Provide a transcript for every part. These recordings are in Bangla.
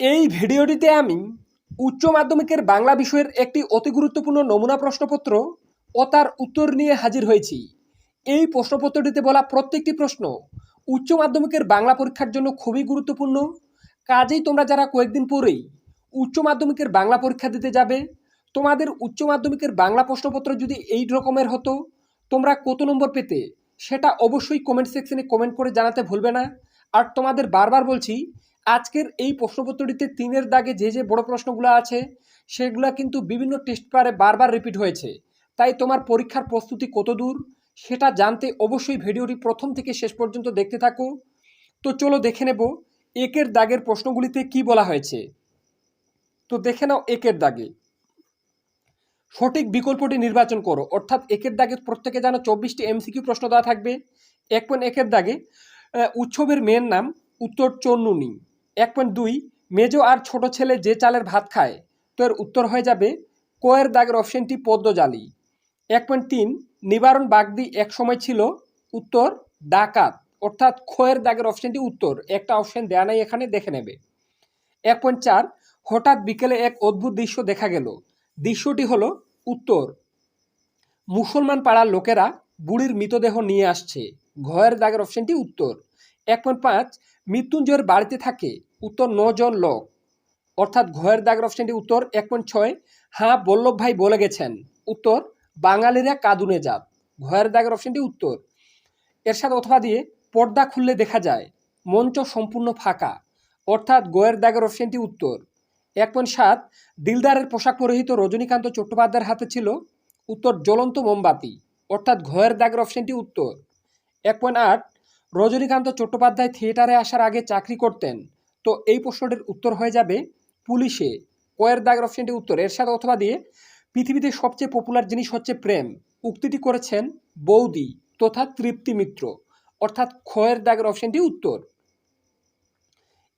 এই ভিডিওটিতে আমি উচ্চ মাধ্যমিকের বাংলা বিষয়ের একটি অতি গুরুত্বপূর্ণ নমুনা প্রশ্নপত্র ও তার উত্তর নিয়ে হাজির হয়েছি। এই প্রশ্নপত্রটিতে বলা প্রত্যেকটি প্রশ্ন উচ্চ মাধ্যমিকের বাংলা পরীক্ষার জন্য খুবই গুরুত্বপূর্ণ। কাজেই তোমরা যারা কয়েকদিন পরেই উচ্চ মাধ্যমিকের বাংলা পরীক্ষা দিতে যাবে, তোমাদের উচ্চ মাধ্যমিকের বাংলা প্রশ্নপত্র যদি এই রকমের হতো, তোমরা কত নম্বর পেতে সেটা অবশ্যই কমেন্ট সেকশনে কমেন্ট করে জানাতে ভুলবে না। আর তোমাদের বারবার বলছি আজকের এই প্রশ্নপত্রটিতে তিনের দাগে যে যে বড় প্রশ্নগুলো আছে, সেগুলো কিন্তু বিভিন্ন টেস্ট পেপারে বারবার রিপিট হয়েছে। তাই তোমার পরীক্ষার প্রস্তুতি কত দূর, সেটা জানতে অবশ্যই ভিডিওটি প্রথম থেকে শেষ পর্যন্ত দেখতে থাকো। তো চলো দেখে নেব একের দাগের প্রশ্নগুলিতে কি বলা হয়েছে। তো দেখে নাও একের দাগে। সঠিক বিকল্পটি নির্বাচন করো। অর্থাৎ একের দাগে প্রত্যেকে যেন চব্বিশটি এমসিকিউ প্রশ্ন দেওয়া থাকবে। এক পয়েন্ট একের দাগে উৎসবের মেয়ের নাম উত্তর চন্নুনি। এক পয়েন্ট দুই, মেজো আর ছোট ছেলে যে চালের ভাত খায় তো এর উত্তর হয়ে যাবে কোয়ের দাগের অপশনটি পদ্মজালি এক পয়েন্ট তিন, নিবারণ বাগদি এক সময় ছিল উত্তর ডাকাত, অর্থাৎ খয়ের দাগের অপশনটি উত্তর, একটা অপশন দেয়া নাই এখানে, দেখে নেবে। এক পয়েন্ট চার, হঠাৎ বিকেলে এক অদ্ভুত দৃশ্য দেখা গেল। দৃশ্যটি হলো উত্তর। মুসলমান পাড়ার লোকেরা বুড়ির মৃতদেহ নিয়ে আসছে। ঘয়ের দাগের অপশনটি উত্তর। এক পয়েন্ট পাঁচ মৃত্যুঞ্জয়ের বাড়িতে থাকে উত্তর নজন লোক। অর্থাৎ ঘয়ের দাগের অপশনটি উত্তর এক পয়েন্ট ছয়। হ্যাঁ বল্লভ ভাই বলে গেছেন। উত্তর, বাঙালিরা কাদুনে জাত। ঘয়ের দাগের অপশনটি উত্তর। এর সাথে অথবা দিয়ে পর্দা খুললে দেখা যায়, মঞ্চ সম্পূর্ণ ফাঁকা। অর্থাৎ গোয়ের দাগের অপশনটি উত্তর। এক পয়েন্ট সাত, দিলদারের পোশাক পরিহিত রজনীকান্ত চট্টোপাধ্যায়ের হাতে ছিল উত্তর জ্বলন্ত মোমবাতি। অর্থাৎ ঘয়ের দাগের অপশনটি উত্তর। এক পয়েন্ট আট রজনীকান্ত চট্টোপাধ্যায় থিয়েটারে আসার আগে চাকরি করতেন। তো এই প্রশ্নটির উত্তর হয়ে যাবে পুলিশে। কয়ের দাগের অপশনটি উত্তর। এর সাথে অথবা দিয়ে পৃথিবীতে সবচেয়ে পপুলার জিনিস হচ্ছে প্রেম। উক্তিটি করেছেন বৌদি তথা তৃপ্তি মিত্র। অর্থাৎ ক্ষয়ের দাগের অপশনটি উত্তর।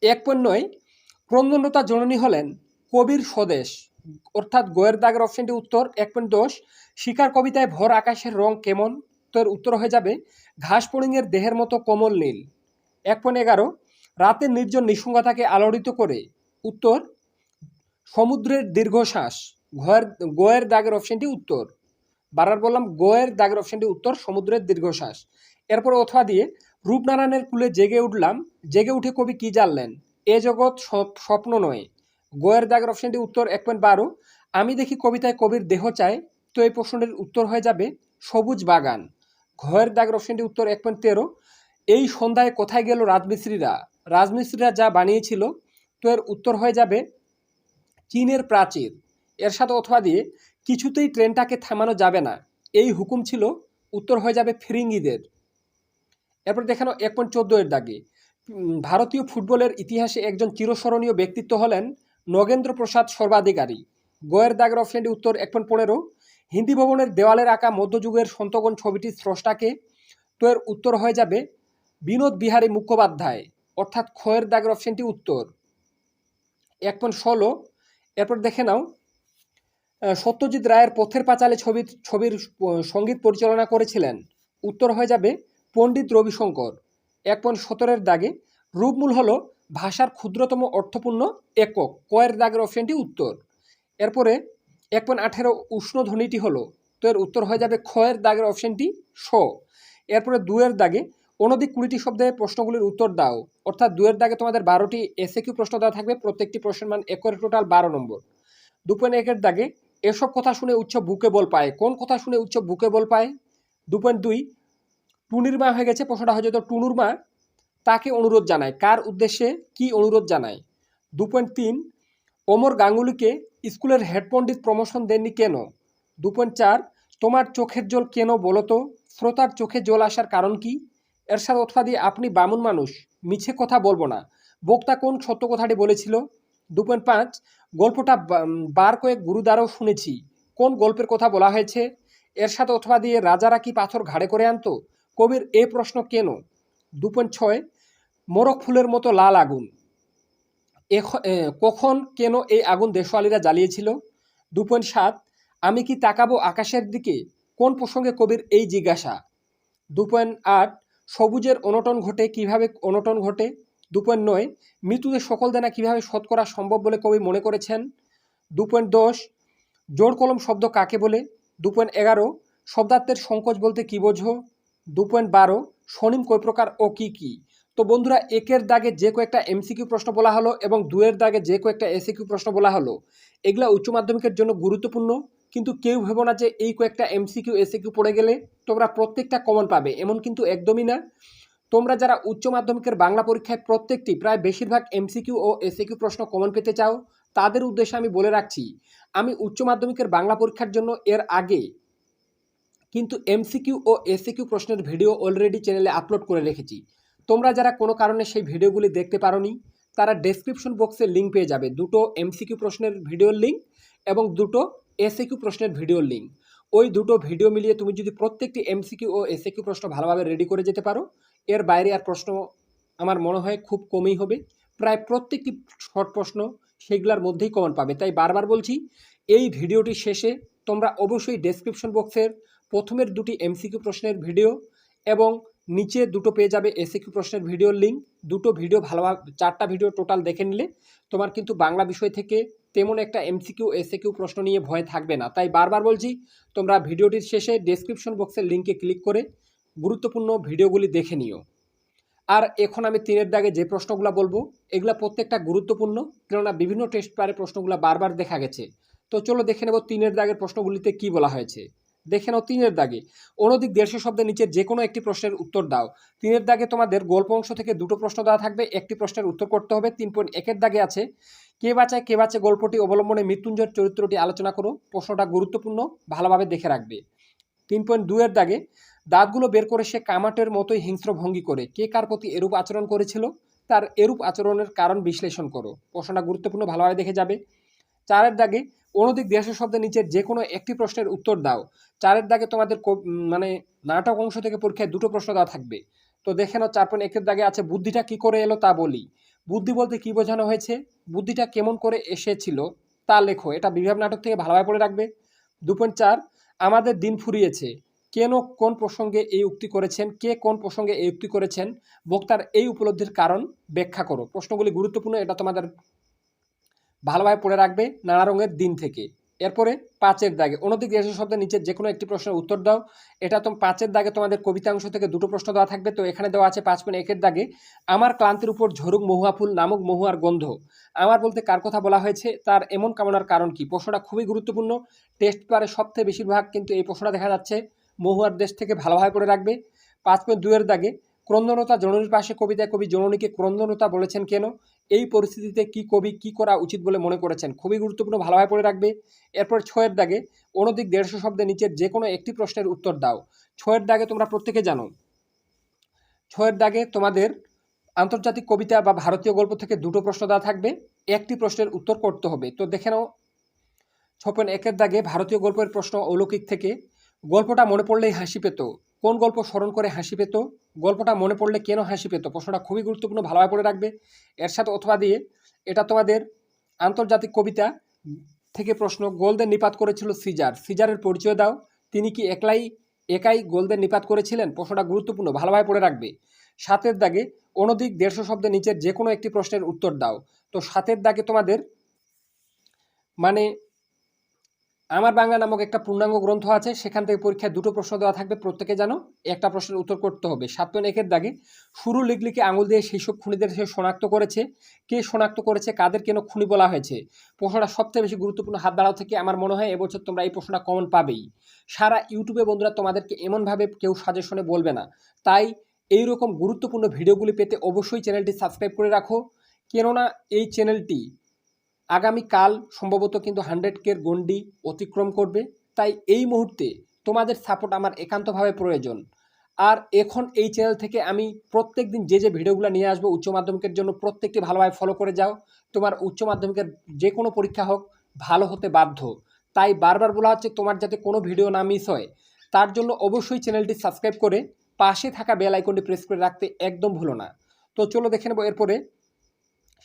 এক নয় ক্রন্দনতা জননী হলেন কবির স্বদেশ। অর্থাৎ গোয়ের দাগের অপশনটি উত্তর। এক পয়েন্ট দশ শিকার কবিতায় ভর আকাশের রং কেমন? এর উত্তর হয়ে যাবে ঘাস ফড়িংয়ের দেহের মতো কোমল নীল। এক পয়েন্ট এগারো রাতের নির্জন নিঃসঙ্গতাকে আলোড়িত করে উত্তর, সমুদ্রের দীর্ঘশ্বাস, ঘয়ের, গোয়ের দাগের অপশনটি উত্তর। বারবার বললাম, গোয়ের দাগের অপশনটি উত্তর, সমুদ্রের দীর্ঘশ্বাস। এরপর অথবা দিয়ে রূপনারায়ণের কুলে জেগে উঠলাম, জেগে উঠে কবি কি জানলেন? এ জগৎ স্বপ্ন নয়। গোয়ের দাগের অপশনটি উত্তর, এক পয়েন্ট বারো, আমি দেখি কবিতায় কবির দেহ চায়, তো এই প্রশ্নটির উত্তর হয়ে যাবে সবুজ বাগান। ঘয়ের দাগের অপশনটি উত্তর এক পয়েন্ট তেরো। এই সন্ধ্যায় কোথায় গেল রাজমিস্ত্রিরা? রাজমিস্ত্রিরা যা বানিয়েছিল, তো এর উত্তর হয়ে যাবে চীনের প্রাচীর। এর সাথে অথবা দিয়ে কিছুতেই ট্রেনটাকে থামানো যাবে না। এই হুকুম ছিল, উত্তর হয়ে যাবে ফিরিঙ্গিদের। এরপর দেখানো এক পয়েন্ট চোদ্দ এর দাগে। ভারতীয় ফুটবলের ইতিহাসে একজন চিরস্মরণীয় ব্যক্তিত্ব হলেন নগেন্দ্র প্রসাদ সর্বাধিকারী গয়ের দাগের অপশনটি উত্তর এক পয়েন্ট পনেরো। হিন্দি ভবনের দেওয়ালের আঁকা মধ্যযুগের সন্তগণ ছবিটির স্রষ্টাকে তো এর উত্তর হয়ে যাবে বিনোদ বিহারী মুখোপাধ্যায়, অর্থাৎ খয়ের দাগের অপশনটি উত্তর। এক পয়েন্ট ষোলো, এরপর দেখে নাও। সত্যজিৎ রায়ের পথের পাঁচালে ছবির ছবির সংগীত পরিচালনা করেছিলেন। উত্তর হয়ে যাবে পণ্ডিত রবিশঙ্কর। এক পয়েন্ট সতেরোর দাগে রূপমূল হলো ভাষার ক্ষুদ্রতম অর্থপূর্ণ একক, কয়ের দাগের অপশনটি উত্তর। এরপরে এক পয়েন্ট আঠেরো উষ্ণ ধ্বনিটি হলো, তো এর উত্তর হয়ে যাবে ক্ষয়ের দাগের অপশনটি স এরপরে দুয়ের দাগে অনধিক কুড়িটি শব্দে প্রশ্নগুলির উত্তর দাও। অর্থাৎ দুয়ের দাগে তোমাদের বারোটি এসে কিউ প্রশ্ন দেওয়া থাকবে, প্রত্যেকটি প্রশ্নের মান এক টোটাল বারো নম্বর। দু পয়েন্ট একের দাগে এসব কথা শুনে উচ্চ বুকে বল পায়। কোন কথা শুনে উচ্চ বুকে বল পায়? দু পয়েন্ট দুই, টুনির মা হয়ে গেছে, প্রশ্নটা হয়ে যেত টুনুর মা, তাকে অনুরোধ জানায়। কার উদ্দেশ্যে কি অনুরোধ জানায়? দু পয়েন্ট তিন, ওমর গাঙ্গুলিকে স্কুলের হেড পণ্ডিত প্রমোশন দেননি কেন? দু চার, তোমার চোখের জল কেন বলো তো? শ্রোতার চোখে জল আসার কারণ কি? এর সাথে অথবা দিয়ে আপনি বামুন মানুষ, মিছে কথা বলব না। বক্তা কোন সত্য কথাটি বলেছিল? দু পয়েন্ট পাঁচ, গল্পটা বার কয়েক গুরুদ্বারও শুনেছি। কোন গল্পের কথা বলা হয়েছে? এর সাথে অথবা দিয়ে রাজারা কি পাথর ঘাড়ে করে আনতো? কবির এ প্রশ্ন কেন? দু পয়েন্ট ছয় মোরগ ফুলের মতো লাল আগুন। কখন কেন এই আগুন দেশওয়ালিরা জ্বালিয়েছিল? দু পয়েন্ট সাত, আমি কি তাকাবো আকাশের দিকে? কোন প্রসঙ্গে কবির এই জিজ্ঞাসা? দু পয়েন্ট আট, সবুজের অনটন ঘটে কীভাবে অনটন ঘটে? দু পয়েন্ট নয় মৃত্যুদের সকল দেনা কীভাবে শোধ করা সম্ভব বলে কবি মনে করেছেন? দু পয়েন্ট দশ, জোর কলম শব্দ কাকে বলে? দু পয়েন্ট এগারো, শব্দার্থের সংকোচ বলতে কী বোঝো? দু পয়েন্ট বারো, স্বনিম কয় প্রকার ও কী কী? তো বন্ধুরা, একের দাগে যে কয়েকটা এমসিকিউ প্রশ্ন বলা হলো এবং দুয়ের দাগে যে কয়েকটা এসিকিউ প্রশ্ন বলা হলো, এগুলা উচ্চ মাধ্যমিকের জন্য গুরুত্বপূর্ণ। কিন্তু কেউ ভেবো না যে এই কয়েকটা এমসিকিউ, এসিকিউ পড়ে গেলে তোমরা প্রত্যেকটা কমন পাবে, এমন কিন্তু একদমই না। তোমরা যারা উচ্চ মাধ্যমিকের বাংলা পরীক্ষায় প্রত্যেকটি প্রায় বেশিরভাগ এমসিকিউ ও এসিকিউ প্রশ্ন কমন পেতে চাও, তাদের উদ্দেশ্যে আমি বলে রাখছি, আমি উচ্চ মাধ্যমিকের বাংলা পরীক্ষার জন্য এর আগে কিন্তু এমসিকিউ ও এসিকিউ প্রশ্নের ভিডিও অলরেডি চ্যানেলে আপলোড করে রেখেছি। তোমরা যারা কোনো কারণে সেই ভিডিওগুলি দেখতে পারোনি, তারা ডেসক্রিপশন বক্সে লিঙ্ক পেয়ে যাবে। দুটো এমসিকিউ প্রশ্নের ভিডিওর লিঙ্ক এবং দুটো এসিকিউ প্রশ্নের ভিডিওর লিঙ্ক ওই দুটো ভিডিও মিলিয়ে তুমি যদি প্রত্যেকটি এমসিকিউ ও এসিকিউ প্রশ্ন ভালোভাবে রেডি করে যেতে পারো, এর বাইরে আর প্রশ্ন আমার মনে হয় খুব কমই হবে। প্রায় প্রত্যেকটি শর্ট প্রশ্ন সেগুলোর মধ্যেই কমন পাবে। তাই বারবার বলছি, এই ভিডিওটি শেষে তোমরা অবশ্যই ডেসক্রিপশন বক্সের প্রথমের দুটি এমসিকিউ প্রশ্নের ভিডিও এবং নিচে দুটো পেয়ে যাবে এসিকিউ প্রশ্নের ভিডিওর লিঙ্ক। দুটো ভিডিও ভালোভাবে চারটা ভিডিও টোটাল দেখে নিলে তোমার কিন্তু বাংলা বিষয় থেকে তেমন একটা এমসিকিউ এসিকিউ প্রশ্ন নিয়ে ভয় থাকবে না। তাই বারবার বলছি, তোমরা ভিডিওটির শেষে ডেসক্রিপশন বক্সের লিঙ্কে ক্লিক করে গুরুত্বপূর্ণ ভিডিওগুলি দেখে নিও। আর এখন আমি তিনের দাগে যে প্রশ্নগুলো বলব, এগুলো প্রত্যেকটা গুরুত্বপূর্ণ, কেননা বিভিন্ন টেস্ট পারে প্রশ্নগুলো বারবার দেখা গেছে। তো চলো দেখে নেব তিনের দাগের প্রশ্নগুলিতে কি বলা হয়েছে। দেখে নাও তিনের দাগে। অনধিক দেড়শো শব্দের নিচে যে কোনো একটি প্রশ্নের উত্তর দাও। তিনের দাগে তোমাদের গল্প অংশ থেকে দুটো প্রশ্ন দেওয়া থাকবে, একটি প্রশ্নের উত্তর করতে হবে, তিন পয়েন্ট একের দাগে আছে, কে বাঁচায়, কে বাঁচে গল্পটি অবলম্বনে মৃত্যুঞ্জয়ের চরিত্রটি আলোচনা করো, প্রশ্নটা গুরুত্বপূর্ণ, ভালোভাবে দেখে রাখবে। তিন পয়েন্ট দুয়ের দাগে, দাঁতগুলো বের করে সে কামাটের মতোই হিংস্র ভঙ্গি করে, কে কার প্রতি এরূপ আচরণ করেছিল, তার এরূপ আচরণের কারণ বিশ্লেষণ করো। প্রশ্নটা গুরুত্বপূর্ণ, ভালোভাবে দেখে যাবে। চারের দাগে অনধিক দেশের শব্দের নিচে যে কোনো একটি প্রশ্নের উত্তর দাও। চারের দাগে তোমাদের মানে নাটক অংশ থেকে পরীক্ষায় দুটো প্রশ্ন দেওয়া থাকবে। তো দেখে নাও, চার পয়েন্ট একের দাগে আছে, বুদ্ধিটা কি করে এলো তা বলি। বুদ্ধি বলতে কি বোঝানো হয়েছে? বুদ্ধিটা কেমন করে এসেছিল তা লেখো। এটা বিভাগ নাটক থেকে ভালোভাবে পড়ে রাখবে। দু পয়েন্ট চার, আমাদের দিন ফুরিয়েছে। কেন কোন প্রসঙ্গে এই উক্তি করেছেন? কে কোন প্রসঙ্গে এই উক্তি করেছেন? বক্তার এই উপলব্ধির কারণ ব্যাখ্যা করো। প্রশ্নগুলি গুরুত্বপূর্ণ, এটা তোমাদের ভালোভাবে পড়ে রাখবে নানা রঙের দিন থেকে। এরপরে পাঁচের দাগে। অনধিক দেড়শো শব্দের নিচে যে কোনো একটি প্রশ্নের উত্তর দাও। এটা তো পাঁচের দাগে তোমাদের কবিতা অংশ থেকে দুটো প্রশ্ন দেওয়া থাকবে। তো এখানে দেওয়া আছে পাঁচ পয়েন্ট একের দাগে, আমার ক্লান্তির উপর ঝরুক মহুয়া ফুল নামক মহুয়ার গন্ধ। আমার বলতে কার কথা বলা হয়েছে? তার এমন কামনার কারণ কি? প্রশ্নটা খুবই গুরুত্বপূর্ণ। টেস্ট পেপারে সবথেকে বেশিরভাগ কিন্তু এই প্রশ্নটা দেখা যাচ্ছে মহুয়ার দেশ থেকে ভালোভাবে পড়ে রাখবে। পাঁচ পয়েন্ট দুয়ের দাগে, ক্রন্দনতা জননীর পাশে কবিতায় কবি জননীকে ক্রন্দনতা বলেছেন কেন? এই পরিস্থিতিতে কি কবি কি করা উচিত বলে মনে করেছেন? খুবই গুরুত্বপূর্ণ ভালোভাবে পড়ে রাখবে। এরপর ছয়ের দাগে অনধিক দেড়শো শব্দের নিচের যে কোনো একটি প্রশ্নের উত্তর দাও। ছয়ের দাগে তোমরা প্রত্যেকে জানো। ছয়ের দাগে তোমাদের আন্তর্জাতিক কবিতা বা ভারতীয় গল্প থেকে দুটো প্রশ্ন দেওয়া থাকবে। একটি প্রশ্নের উত্তর করতে হবে। তো দেখে নাও। ছ পয়েন্ট একের দাগে ভারতীয় গল্পের প্রশ্ন অলৌকিক থেকে। গল্পটা মনে পড়লেই হাসি পেত। কোন গল্প স্মরণ করে হাসি পেত? গল্পটা মনে পড়লে কেন হাসি পেত? প্রশ্নটা খুবই গুরুত্বপূর্ণ, ভালোভাবে পড়ে রাখবে। এর সাথে অথবা দিয়ে এটা তোমাদের আন্তর্জাতিক কবিতা থেকে প্রশ্ন, গোলদের নিপাত করেছিল সিজার। সিজারের পরিচয় দাও। তিনি কি একলাই, একাই গোলদের নিপাত করেছিলেন? প্রশ্নটা গুরুত্বপূর্ণ, ভালোভাবে পড়ে রাখবে। সাতের দাগে অনধিক দেড়শো শব্দের নিচের যে কোনো একটি প্রশ্নের উত্তর দাও। তো সাতের দাগে তোমাদের মানে আমার বাংলা নামক একটা পূর্ণাঙ্গ গ্রন্থ আছে, সেখান থেকে পরীক্ষায় দুটো প্রশ্ন দেওয়া থাকবে, প্রত্যেকে জানো, একটা প্রশ্নের উত্তর করতে হবে। সাত একের দাগে, শুরু লিখলিকে আঙুল দিয়ে সেই সব খুনিদের সে শনাক্ত করেছে, কে শনাক্ত করেছে, কাদের কেন খুনি বলা হয়েছে? প্রশ্নটা সবচেয়ে বেশি গুরুত্বপূর্ণ হাত বাড়াও থেকে আমার মনে হয়, এবছর তোমরা এই প্রশ্নটা কমন পাবেই। সারা ইউটিউবে বন্ধুরা তোমাদেরকে এমনভাবে কেউ সাজেশনে বলবে না। তাই এই রকম গুরুত্বপূর্ণ ভিডিওগুলি পেতে অবশ্যই চ্যানেলটি সাবস্ক্রাইব করে রাখো। কেননা এই চ্যানেলটি আগামীকাল সম্ভবত কিন্তু হান্ড্রেড কের গন্ডি অতিক্রম করবে। তাই এই মুহূর্তে তোমাদের সাপোর্ট আমার একান্তভাবে প্রয়োজন। আর এখন এই চ্যানেল থেকে আমি প্রত্যেক দিন যে যে ভিডিওগুলো নিয়ে আসব উচ্চ মাধ্যমিকের জন্য প্রত্যেকটি ভালোভাবে ফলো করে যাও। তোমার উচ্চ মাধ্যমিকের যে কোনো পরীক্ষা হোক, ভালো হতে বাধ্য। তাই বারবার বলা হচ্ছে তোমার যাতে কোনো ভিডিও না মিস হয়। তার জন্য অবশ্যই চ্যানেলটি সাবস্ক্রাইব করে পাশে থাকা বেল আইকনটি প্রেস করে রাখতে একদম ভুলো না। তো চলো দেখে নেব এরপরে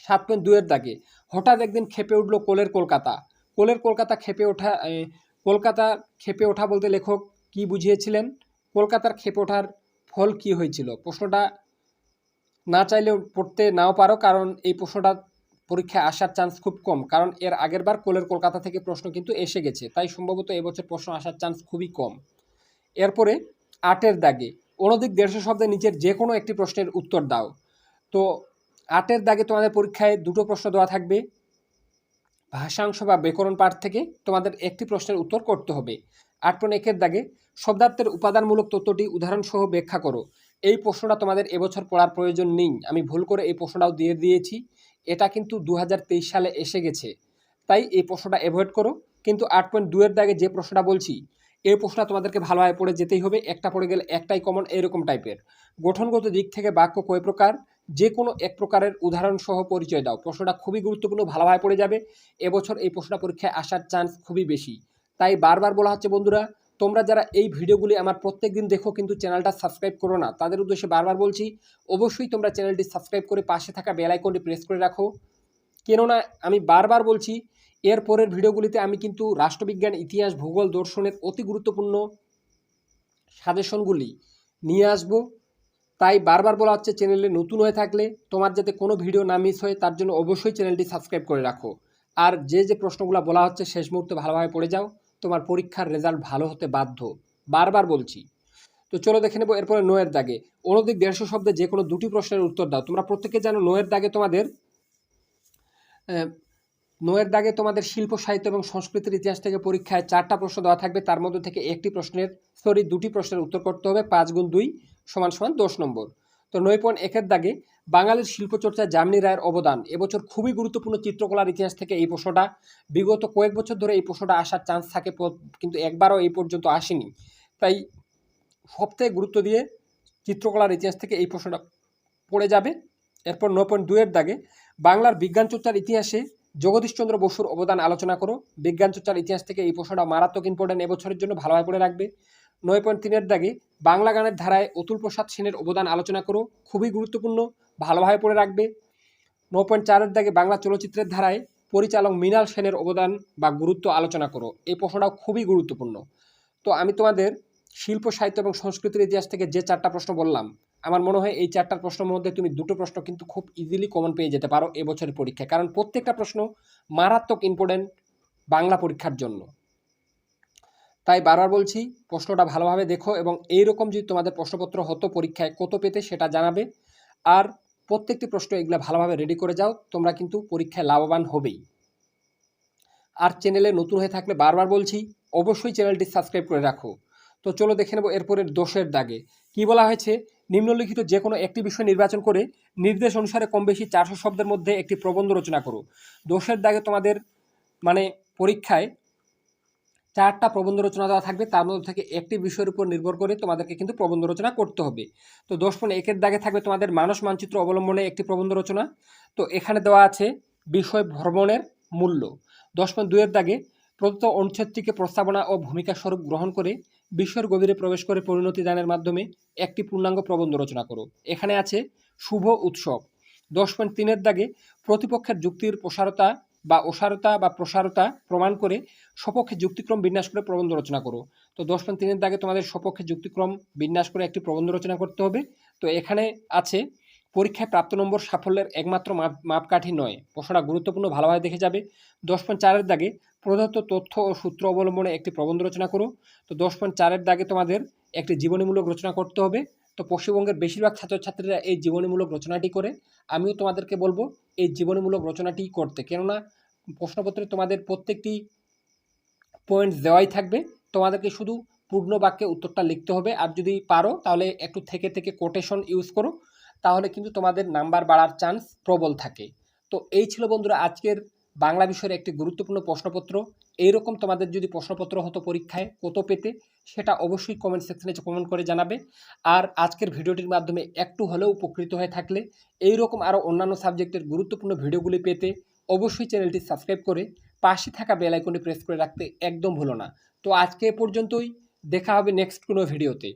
সাত পয়েন্ট দুয়ের দাগে। হঠাৎ একদিন খেপে উঠল কোলের কলকাতা। কোলের কলকাতা খেপে ওঠা কলকাতা খেপে ওঠা বলতে লেখক কি বুঝিয়েছিলেন? কলকাতার খেপে ওঠার ফল কি হয়েছিল? প্রশ্নটা না চাইলেও পড়তে নাও পারো, কারণ এই প্রশ্নটা পরীক্ষায় আসার চান্স খুব কম, কারণ এর আগেরবার কোলের কলকাতা থেকে প্রশ্ন কিন্তু এসে গেছে, তাই সম্ভবত এবছর প্রশ্ন আসার চান্স খুবই কম। এরপরে, আটের দাগে, অনধিক দেড়শো শব্দের নিচের যে কোনো একটি প্রশ্নের উত্তর দাও। তো আটের দাগে তোমাদের পরীক্ষায় দুটো প্রশ্ন দেওয়া থাকবে। ভাষাংশ বা ব্যাকরণ পাঠ থেকে তোমাদের একটি প্রশ্নের উত্তর করতে হবে। আট পয়েন্ট একের দাগে শব্দার্থের উপাদানমূলক তথ্যটি উদাহরণসহ ব্যাখ্যা করো। এই প্রশ্নটা তোমাদের এবছর পড়ার প্রয়োজন নেই। আমি ভুল করে এই প্রশ্নটাও দিয়ে দিয়েছি। এটা কিন্তু দু হাজার তেইশ সালে এসে গেছে। তাই এই প্রশ্নটা অ্যাভয়েড করো। কিন্তু আট পয়েন্ট দুয়ের দাগে যে প্রশ্নটা বলছি এই প্রশ্নটা তোমাদেরকে ভালোভাবে পড়ে যেতেই হবে। একটা পড়ে গেলে একটাই কমন এরকম টাইপের গঠনগত দিক থেকে বাক্য কয় প্রকার? যে কোনো এক প্রকারের উদাহরণ সহ পরিচয় দাও। প্রশ্নটা খুবই গুরুত্বপূর্ণ, ভালোভাবে পড়ে যাবে। এবছর এই প্রশ্নটা পরীক্ষায় আসার চান্স খুবই বেশি। তাই বারবার বলা হচ্ছে, বন্ধুরা, তোমরা যারা এই ভিডিওগুলি আমার প্রত্যেক দিন দেখো কিন্তু চ্যানেলটা সাবস্ক্রাইব করো না, তাদের উদ্দেশ্যে বারবার বলছি, অবশ্যই তোমরা চ্যানেলটি সাবস্ক্রাইব করে পাশে থাকা বেল আইকনটি প্রেস করে রাখো। কেননা, আমি বারবার বলছি এর পরের ভিডিওগুলিতে আমি কিন্তু রাষ্ট্রবিজ্ঞান, ইতিহাস, ভূগোল, দর্শনের অতি গুরুত্বপূর্ণ সাজেশনগুলি নিয়ে আসব। তাই বারবার বলা হচ্ছে চ্যানেলে নতুন হয়ে থাকলে তোমার যাতে কোনো ভিডিও না মিস হয়, তার জন্য অবশ্যই চ্যানেলটি সাবস্ক্রাইব করে রাখো। আর যে যে প্রশ্নগুলো বলা হচ্ছে শেষ মুহূর্তে ভালোভাবে পড়ে যাও, তোমার পরীক্ষার রেজাল্ট ভালো হতে বাধ্য। বারবার বলছি। তো চলো দেখে নেব এরপরে নয়ের দাগে। অনধিক দেড়শো শব্দে যে কোনো দুটি প্রশ্নের উত্তর দাও। তোমরা প্রত্যেকে জানো নয়ের দাগে তোমাদের নয়ের দাগে তোমাদের শিল্প, সাহিত্য এবং সংস্কৃতির ইতিহাস থেকে পরীক্ষায় চারটা প্রশ্ন দেওয়া থাকবে। তার মধ্যে থেকে একটি প্রশ্নের, সরি, দুটি প্রশ্নের উত্তর করতে হবে। পাঁচ গুণ দুই সমান সমান দশ নম্বর। তো নয় পয়েন্ট একের দাগে বাঙালির শিল্পচর্চায় জামনি রায়ের অবদান। এবছর খুবই গুরুত্বপূর্ণ চিত্রকলার ইতিহাস থেকে এই প্রশ্নটা, বিগত কয়েক বছর ধরে এই প্রশ্নটা আসার চান্স থাকে কিন্তু একবারও এই পর্যন্ত আসেনি। তাই সবথেকে গুরুত্ব দিয়ে চিত্রকলার ইতিহাস থেকে এই প্রশ্নটা পড়ে যাবে। এরপর নয় পয়েন্ট দুয়ের দাগে বাংলার বিজ্ঞান চর্চার ইতিহাসে জগদীশচন্দ্র বসুর অবদান আলোচনা করো। বিজ্ঞান চর্চার ইতিহাস থেকে এই প্রশ্নটা মারাত্মক ইম্পর্টেন্ট এবছরের জন্য ভালোভাবে পড়ে রাখবে। নয় পয়েন্ট তিনের দাগে বাংলা গানের ধারায় অতুল প্রসাদ সেনের অবদান আলোচনা করো। খুবই গুরুত্বপূর্ণ, ভালোভাবে পড়ে রাখবে। নয় পয়েন্ট চারের দাগে বাংলা চলচ্চিত্রের ধারায় পরিচালক মৃণাল সেনের অবদান বা গুরুত্ব আলোচনা করো। এই প্রশ্নটাও খুবই গুরুত্বপূর্ণ। তো আমি তোমাদের শিল্প, সাহিত্য এবং সংস্কৃতির ইতিহাস থেকে যে চারটা প্রশ্ন বললাম আমার মনে হয় এই চারটার প্রশ্নের মধ্যে তুমি দুটো প্রশ্ন কিন্তু খুব ইজিলি কমন পেয়ে যেতে পারো এবছরের পরীক্ষায়। কারণ প্রত্যেকটা প্রশ্ন মারাত্মক ইম্পর্টেন্ট বাংলা পরীক্ষার জন্য। তাই বারবার বলছি, প্রশ্নটা ভালোভাবে দেখো এবং এইরকম যদি তোমাদের প্রশ্নপত্র হতো পরীক্ষায় কত পেতে সেটা জানাবে। আর প্রত্যেকটি প্রশ্ন এগুলো ভালোভাবে রেডি করে যাও, তোমরা কিন্তু পরীক্ষায় লাভবান হবেই। আর চ্যানেলে নতুন হয়ে থাকলে বারবার বলছি, অবশ্যই চ্যানেলটি সাবস্ক্রাইব করে রাখো। তো চলো দেখে নেব এরপরের দোষের দাগে। কি বলা হয়েছে? নিম্নলিখিত যে কোনো একটি বিষয় নির্বাচন করে নির্দেশ অনুসারে কম বেশি চারশো শব্দের মধ্যে একটি প্রবন্ধ রচনা করো। দোষের দাগে তোমাদের মানে পরীক্ষায় চারটা প্রবন্ধ রচনা দেওয়া থাকবে, তার মধ্যে থেকে একটি বিষয়ের উপর নির্ভর করে তোমাদেরকে কিন্তু প্রবন্ধ রচনা করতে হবে। তো দশ পয়েন্ট একের দাগে থাকবে তোমাদের মানস মানচিত্র অবলম্বনে একটি প্রবন্ধ রচনা। তো এখানে দেওয়া আছে বিষয় ভ্রমণের মূল্য। দশ পয়েন্ট দুইয়ের দাগে প্রদত্ত অনুচ্ছেদটিকে প্রস্তাবনা ও ভূমিকা স্বরূপ গ্রহণ করে বিশ্বের গভীরে প্রবেশ করে পরিণতি দানের মাধ্যমে একটি পূর্ণাঙ্গ প্রবন্ধ রচনা করো। এখানে আছে, শুভ উৎসব। দশ পয়েন্ট তিনের দাগে প্রতিপক্ষের যুক্তির প্রসারতা বা ওসারতা বা প্রসারতা প্রমাণ করে সপক্ষে যুক্তিক্রম বিন্যাস করে প্রবন্ধ রচনা করো। তো দশ পয়েন্ট তিনের দাগে তোমাদের সপক্ষে যুক্তিক্রম বিন্যাস করে একটি প্রবন্ধ রচনা করতে হবে। তো এখানে আছে পরীক্ষায় প্রাপ্ত নম্বর সাফল্যের একমাত্র মাপ, মাপকাঠি নয়। প্রশ্নটা গুরুত্বপূর্ণ, ভালোভাবে দেখে যাবে। দশ পয়েন্ট চারের দাগে প্রদত্ত তথ্য ও সূত্র অবলম্বনে একটি প্রবন্ধ রচনা করো। তো দশ পয়েন্ট চারের দাগে তোমাদের একটি জীবনীমূলক রচনা করতে হবে। তো পশ্চিমবঙ্গের বেশিরভাগ ছাত্রছাত্রীরা এই জীবনীমূলক রচনাটি করে। আমিও তোমাদেরকে বলব, এই জীবনীমূলক রচনাটি করতে। কেননা, প্রশ্নপত্রে তোমাদের প্রত্যেকটি পয়েন্ট দেওয়াই থাকবে। তোমাদেরকে শুধু পূর্ণ বাক্যে উত্তরটা লিখতে হবে। আর যদি পারো, তাহলে একটু থেকে থেকে কোটেশন ইউজ করো। তাহলে কিন্তু তোমাদের নাম্বার বাড়ার চান্স প্রবল থাকে। তো এই ছিল বন্ধুরা আজকের বাংলা বিষয়ের একটি গুরুত্বপূর্ণ প্রশ্নপত্র। এইরকম তোমাদের যদি প্রশ্নপত্র হতো পরীক্ষায় কত পেতে, সেটা অবশ্যই কমেন্ট সেকশনে কমেন্ট করে জানাবে। আর আজকের ভিডিওটির মাধ্যমে একটু হলেও উপকৃত হয়ে থাকলে এই রকম আরও অন্যান্য সাবজেক্টের গুরুত্বপূর্ণ ভিডিওগুলি পেতে অবশ্যই চ্যানেলটি সাবস্ক্রাইব করে পাশে থাকা বেল প্রেস করে রাখতে একদম ভুলো না। তো আজকে এ পর্যন্তই, দেখা হবে নেক্সট কোনো ভিডিওতে